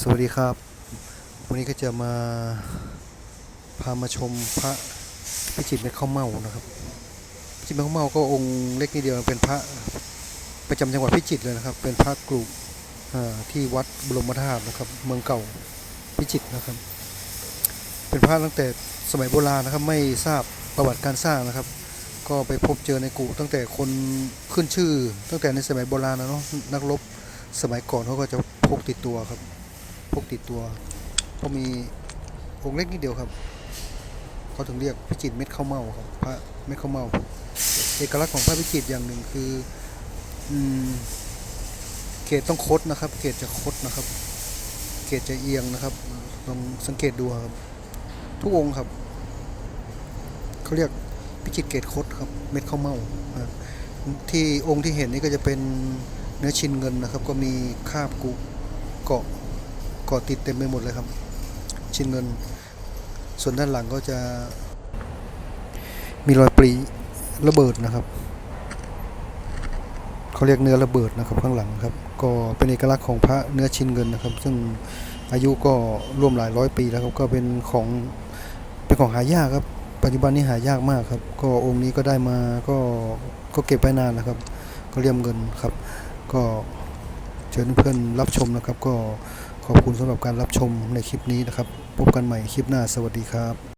สวัสดีครับ วันนี้ก็จะมาพามาชมพระพิจิตรเม็ดข้าวเมานะครับพิจิตรเม็ดข้าวเมาก็องค์เล็กนิดเดียวเป็นพระประจำจังหวัดพิจิตรเลยนะครับ เป็นพระกรุอ่าที่วัดบรมธาตุนะครับ เมืองเก่าพิจิตรนะครับ เป็นพระตั้งแต่สมัยโบราณนะครับไม่ทราบประวัติการสร้างนะครับ ก็ไปพบเจอในกุตั้งแต่คนขึ้นชื่อ ตั้งแต่ในสมัยโบราณนะเนาะนักรบสมัยก่อนเขาก็จะพกติดตัวครับ พกติดตัวก็มีองค์เล็กนิดเดียวครับเขาถึงเรียกพิจิตเม็ดข้าวเมาครับพระเม็ดข้าวเมาเอกลักษณ์ของพระพิจิตอย่างหนึ่งคืออืมเขตต้องคดนะครับเขตจะคดนะครับเขตจะเอียงนะครับลองสังเกตดูครับ ทุกองค์ครับเขาเรียกพิจิตเกตคดครับ เม็ดข้าวเมาอ่าที่องค์ที่เห็นนี่ก็จะเป็นเนื้อชินเงินนะครับ ก็มีคาบกุเกาะ เกาะติดเต็มไปหมดเลยครับ ชิ้นเงิน ส่วนด้านหลังก็จะมีรอยปรีระเบิดนะครับเขาเรียกเนื้อระเบิดนะครับข้างหลังครับ ก็เป็นเอกลักษณ์ของพระเนื้อชิ้นเงินนะครับ ซึ่งอายุก็ร่วมหลายร้อยปีแล้วครับก็เป็นของเป็นของหายากครับปัจจุบันนี้หายากมากครับ ก็องค์นี้ก็ได้มาก็ก็เก็บไว้นานนะครับ ก็เรียมเงินครับ ก็เชิญเพื่อนรับชมนะครับ ก็ ขอบคุณสำหรับการรับชมในคลิปนี้นะครับ พบกันใหม่คลิปหน้าสวัสดีครับ